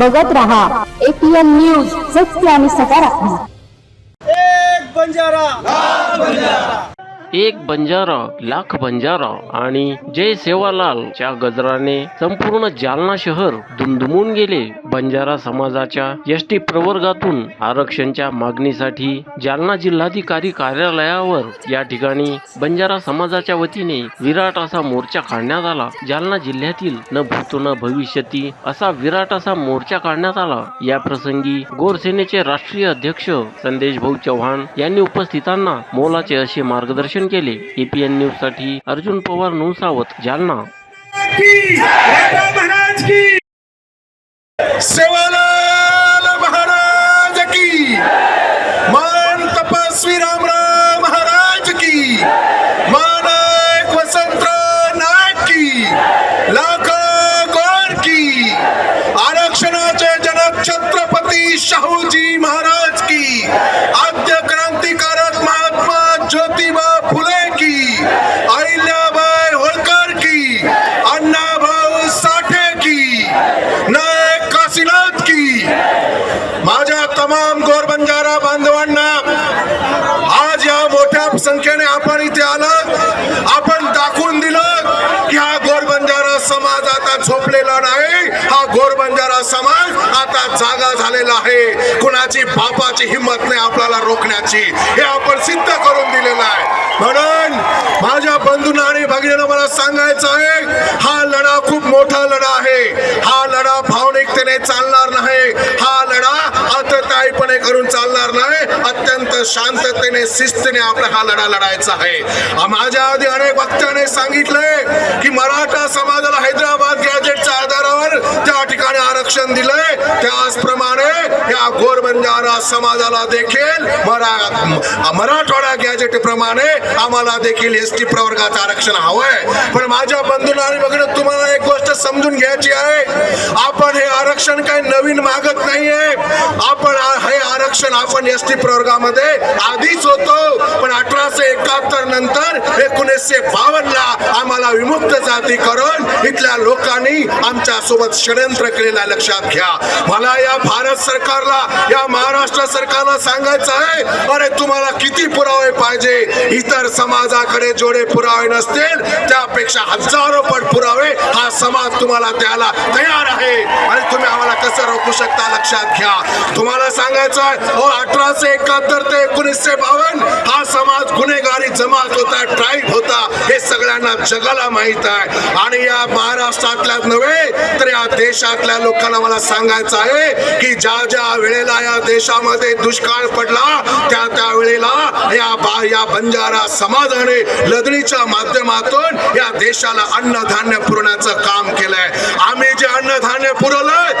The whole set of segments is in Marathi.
बघत रहा. एपीएन न्यूज सत्य आणि सकारात्मक. एक बंजारा. एक बंजारा लाख बंजारा आणि जय सेवालाल च्या गजराने संपूर्ण जालना शहर दुमदुमून गेले. बंजारा समाजाच्या एस टी प्रवर्गातून आरक्षणच्या मागणीसाठी जालना जिल्हाधिकारी कार्यालयावर या ठिकाणी बंजारा समाजाच्या वतीने विराट असा मोर्चा काढण्यात आला. जालना जिल्ह्यातील न भूतो न भविष्यती असा विराट असा मोर्चा काढण्यात आला. या प्रसंगी गोरसेनेचे राष्ट्रीय अध्यक्ष संदेश भाऊ चव्हाण यांनी उपस्थितांना मोलाचे असे मार्गदर्शन केले. एपीएन न्यूजसाठी अर्जुन पवार नौसावत जालना. तपस्वी रामराव महाराज की। आरक्षणाचे जनक छत्रपती शाहूजी महाराज की आद्य क्रांतिकारक महात्मा ज्योतिबा फुले की अहिल्याबाई होळकर की अण्णाभाऊ साठे की नायक काशीनाथ की माझ्या तमाम गोरबंजारा बांधवांना आज या मोठ्या संख्येने आपण इथे आलं आपण दाखवून दिलं की हा गोरबंजारा समाज आता झोपलेला नाही. हा गोरबंजारा समाज आता जागा झालेला आहे. कुणाची बापाची हिंमत नाही आपल्याला रोखण्याची. हे आपण सिद्ध करून दिलेलं आहे. म्हणून माझ्या बंधूंना आणि भगिनीनं मला सांगायचं आहे हा लढा खूप मोठा लढा आहे. हा लढा भावनिकतेने चालणार नाही. हा लढा अतताईपणे करून चालणार नाही. अत्यंत शांततेने शिस्तीने आपला हा लढा लढायचा आहे. माझ्या आधी अनेक वक्त्याने सांगितलंय की मला समाजाला हैदराबाद गॅजेटच्या आधारावर त्या ठिकाणी आरक्षण दिलंय. त्याचप्रमाणे या गोरबंजारा समाजाला देखील मरा मराठवाडा गॅजेट प्रमाणे आम्हाला देखील एस टी प्रवर्गाचं आरक्षण हवंय. पण माझ्या बंधूंना आणि बघणं तुम्हाला एक समजून घ्यायची आहे. आपण हे आरक्षण काही नवीन मागत नाहीये. आपण हे आरक्षण आपण एस टी प्रवर्गामध्ये आधीच होतो. पण अठराशे एकाहत्तर नंतर एकोणीसशे बावन्न ला आम्हाला विमुक्त जाती करून इथल्या लोकांनी आमच्यासोबत षडयंत्र केलेला लक्षात घ्या. मला या भारत सरकारला या महाराष्ट्र सरकारला सांगायचं आहे अरे तुम्हाला किती पुरावे पाहिजे? इतर समाजाकडे जेवढे पुरावे नसतील त्यापेक्षा हजारो पट पुरावे हा समाज तुम्हाला द्यायला तयार आहे. आणि तुम्ही आम्हाला कसं रोखू शकता लक्षात घ्या. तुम्हाला सांगायचं आहे हो अठराशे एकाहत्तर ते एकोणीसशे बावन्न हा समाज गुन्हेगारी जमात होता ट्राईब होता. हे सगळ्यांना जगाला माहीत आहे. आणि या महाराष्ट्रातल्याच नव्हे तर या देशातल्या लोकांना मला सांगायचं आहे की ज्या ज्या वेळेला या देशामध्ये दुष्काळ पडला त्या त्या वेळेला या बा या बंजारा समाजाने लदणीच्या माध्यमातून या देशाला अन्नधान्य पुरवण्याचं काम केलंय. आम्ही जे अन्नधान्य पुरवलंय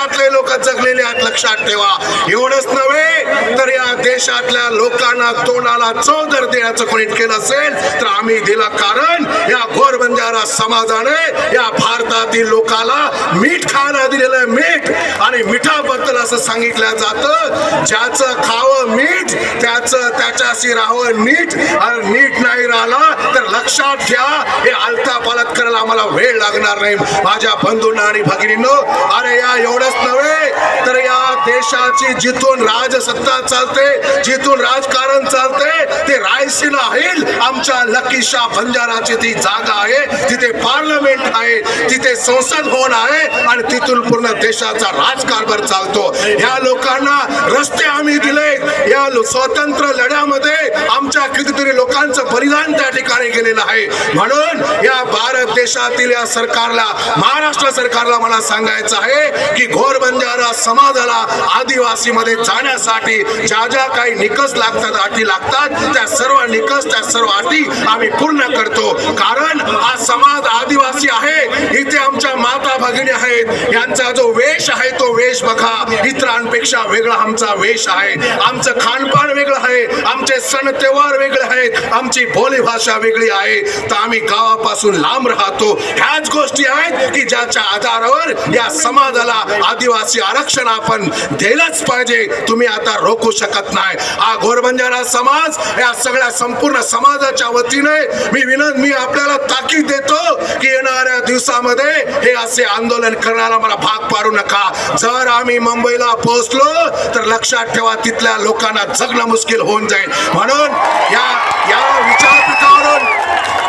देशातले लोक जगलेले आहेत लक्षात ठेवा. एवढंच नव्हे तर या देशातल्या लोकांना तोंडाला चव जर देण्याचं कोणी केलं असेल तर आम्ही दिलं कारण या घोर बंजारा समाजाने या भारतातील लोकाला मीठ खायला दिलेलं मीठ. आणि मिठा असं सांगितलं जातं ज्याचं खावं मीठ त्याचं त्याच्याशी राहावं नीट. आणि नीट नाही राहिला तर लक्षात घ्या हे आलता पालत करायला आम्हाला वेळ लागणार नाही. माझ्या बंधूंना आणि भगिनींनो अरे या एवढंच नव्हे तर या देशाची जिथून राजसत्ता चालते जिथून राजकारण चालते ते रायसीना हिल आमच्या लकीशा बंजाराची ती जागा आहे तिथे पार्लमेंट आहे तिथे संसद भवन आहे आणि तिथून पूर्ण देशाचा राजकारभार चालतो. या लोकांना रस्ते आम्ही दिले या स्वतंत्र लढ्यामध्ये आमच्या कितीतरी लोकांचं बलिदान त्या ठिकाणी गेलेलं आहे. म्हणून या भारत देशातील या सरकारला महाराष्ट्र सरकारला मला सांगायचं आहे की घोर बंजार समाजाला आदिवासी मध्ये जाण्यासाठी ज्या ज्या काही निकष लागतात अटी लागतात त्या सर्व निकष त्या सर्व अटी आम्ही पूर्ण करतो. कारण हा समाज आदिवासी आहे इथे आमच्या माता भगिनी आहेत यांचा जो वेश आहे तो वेश बघा. इतरांपेक्षा वेगळा आमचा वेश आहे. आमचं खानपान वेगळं आहे आमचे सण त्योहार वेगळे आहेत आमची बोली भाषा वेगळी आहे. तर आम्ही गावापासून लांब राहतो. ह्याच गोष्टी आहेत की ज्याच्या आधारावर या समाजाला आदिवासी आरक्षण आपण दिलंच पाहिजे. तुम्ही आता रोखू शकत नाही. हा घोरबंजारा समाज या सगळ्या संपूर्ण समाजाच्या वतीने मी विनंत मी आपल्याला ताकीद देतो की येणाऱ्या दिवसामध्ये हे असे आंदोलन करण्याला मला भाग पाडू नका. जर आम्ही मुंबईला पोहोचलो तर लक्षात ठेवा तिथल्या लोकांना जगणं मुश्किल होऊन जाईल. म्हणून या या विचारपीठावरून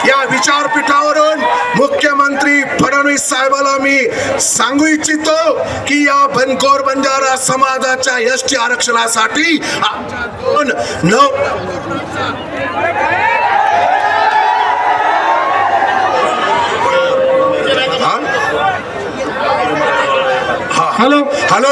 या विचारपीठावरून मुख्यमंत्री फडणवीस साहेबाला मी सांगू इच्छितो की या बनकोर बंजारा समाजाच्या एस टी आरक्षणासाठी आमच्या दोन नऊ हॅलो हॅलो.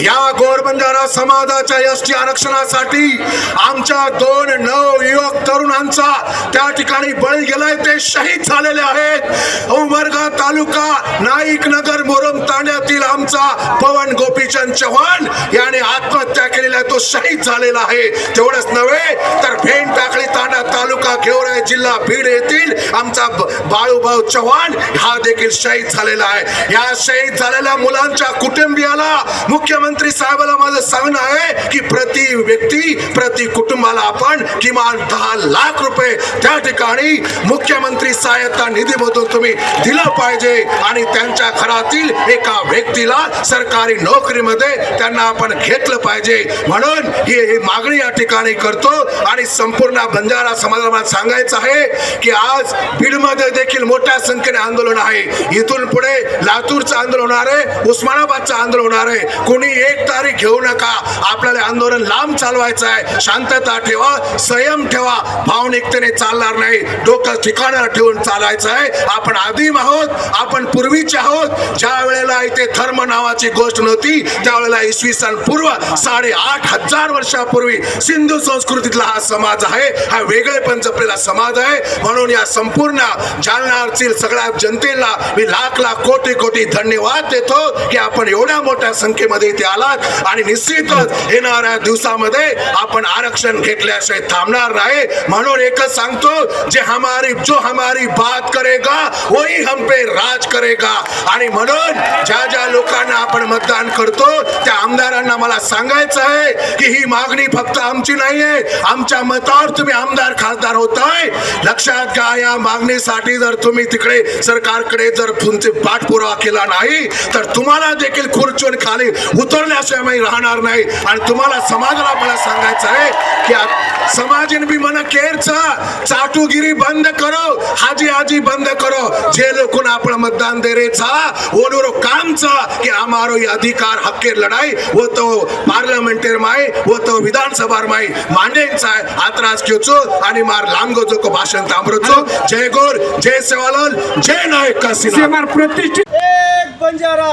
या गोरबंजारा समाजाच्या एस टी आरक्षणासाठी आमच्या दोन नव युवक तरुणांचा त्या ठिकाणी बळी गेलाय ते शहीद झालेले आहेत. उमरगा तालुका नाईक नगर मोरम तांड्यातील आमचा पवन गोपीचंद चव्हाण याने आत्महत्या केलेला आहे तो शहीद झालेला आहे. तेवढंच नव्हे तर भेंड टाकळी तांडा तालुका गेवराई जिल्हा बीड येथील आमचा बाळूभाऊ चव्हाण हा देखील शहीद झालेला आहे. या शहीद झालेल्या मुलांच्या कुटुंब कुटुंबियाला मुख्यमंत्री साहेबाला माझं सांगणं आहे की प्रति व्यक्ती प्रति कुटुंबाला आपण किमान दहा लाख रुपये त्या ठिकाणी मुख्यमंत्री सहायता निधीमधून तुम्ही दिलं पाहिजे आणि त्यांच्या घरातील एका व्यक्तीला सरकारी नोकरीमध्ये त्यांना आपण घेतलं पाहिजे. म्हणून ही मागणी या ठिकाणी करतो आणि संपूर्ण बंजारा समाजाला मला सांगायचं आहे की आज बीडमध्ये देखील मोठ्या संख्येने आंदोलन आहे. इथून पुढे लातूरचं आंदोलन होणार आहे उस्मानाबादचं आंदोलन होणार आहे. कोणी एक तारीख घेऊ नका. आपल्याला आंदोलन लांब चालवायचं आहे. शांतता ठेवा संयम ठेवा. भावनिकतेने चालणार नाही. डोकं ठिकाणावर ठेवून चालायचं आहे. आपण आदिम आहोत. आपण पूर्वीचे आहोत. ज्या वेळेला इथे धर्म नावाची गोष्ट नव्हती त्यावेळेला इसवी सन पूर्व साडेआठ हजार वर्षापूर्वी सिंधू संस्कृतीतला हा समाज आहे. हा वेगळेपण जपलेला समाज आहे. म्हणून या संपूर्ण जालनातील सगळ्या जनतेला मी लाख लाख कोटी कोटी धन्यवाद देतो की आपण एवढ्या मोठ्या संख्येमध्ये इथे आलात आणि निश्चितच येणाऱ्या दिवसामध्ये आपण आरक्षण घेतल्याशिवाय थांबणार नाही. म्हणून एकच सांगतो जे हमारी जो हमारी बात करेगा वही हम पे राज करेगा. आणि म्हणून ज्या ज्या लोकांना आपण मतदान करतो त्या आमदारांना मला सांगायचं आहे की ही मागणी फक्त आमची नाहीये. आमच्या मतावर तुम्ही आमदार खासदार होताय. लक्षात घ्या या मागणीसाठी जर तुम्ही तिकडे सरकारकडे जर तुमचे पाठपुरावा केला नाही तर तुम्हाला देखील खुर्चून खाली उतरल्याशिवाय मी राहणार नाही. आणि तुम्हाला समाजाला मला सांगायचं आहे की समाजन भी मन केरचा. चाटुगिरी बंद करो. हाजी हाजी बंद करो. जे लोगों ने अपना मतदान दे रहे था वो लोग काम चा कि हमारो ये अधिकार हक्के लड़ाई वो तो पार्लमेंटेर माय वो तो विधानसभा माय मांडेचा आहे. आत्रास घेऊचो आणि मार लांबगो जो भाषण तांबरचो जय गोर जय सेवालाल जय नायक कासिना सेमार प्रतिष्ठित एक बंजारा.